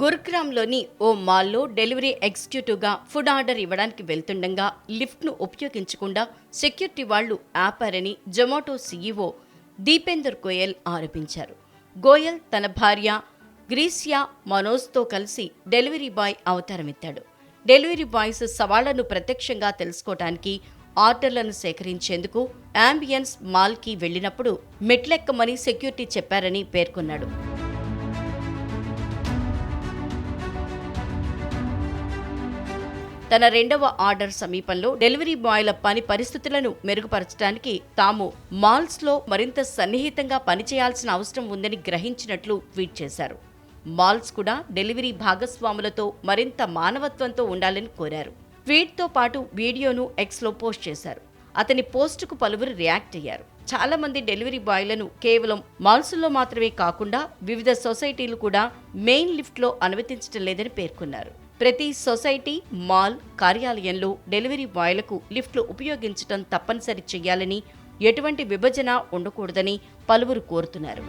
గురుగ్రామ్లోని ఓ మాల్లో delivery ఎగ్జిక్యూటివ్గా food order ఇవ్వడానికి వెళ్తుండగా లిఫ్ట్ను ఉపయోగించకుండా సెక్యూరిటీ వాళ్ళు ఆపారని జొమాటో సీఈఓ దీపేందర్ గోయల్ ఆరోపించారు. గోయల్ తన భార్య గ్రీసియా మనోజ్తో కలిసి డెలివరీ బాయ్ అవతారమెత్తాడు. డెలివరీ బాయ్స్ సవాళ్ళను ప్రత్యక్షంగా తెలుసుకోవటానికి ఆర్డర్లను సేకరించేందుకు అంబియన్స్ మాల్కి వెళ్ళినప్పుడు మెట్లెక్కమని సెక్యూరిటీ చెప్పారని పేర్కొన్నాడు. తన రెండవ ఆర్డర్ సమీపంలో డెలివరీ బాయ్ల పని పరిస్థితులను మెరుగుపరచడానికి తాము మాల్స్లో మరింత సన్నిహితంగా పనిచేయాల్సిన అవసరం ఉందని గ్రహించినట్లు ట్వీట్ చేశారు. మాల్స్ కూడా డెలివరీ భాగస్వాములతో మరింత మానవత్వంతో ఉండాలని కోరారు. ట్వీట్తో పాటు వీడియోను ఎక్స్లో పోస్ట్ చేశారు. అతని పోస్టుకు పలువురు రియాక్ట్ అయ్యారు. చాలా మంది డెలివరీ బాయ్లను కేవలం మాల్సుల్లో మాత్రమే కాకుండా వివిధ సొసైటీలు కూడా మెయిన్ లిఫ్ట్లో అనుమతించడం లేదని పేర్కొన్నారు. ప్రతి సొసైటీ మాల్ కార్యాలయంలో డెలివరీ బాయ్లకు లిఫ్ట్లు ఉపయోగించడం తప్పనిసరి చేయాలని ఎటువంటి విభజన ఉండకూడదని పలువురు కోరుతున్నారు.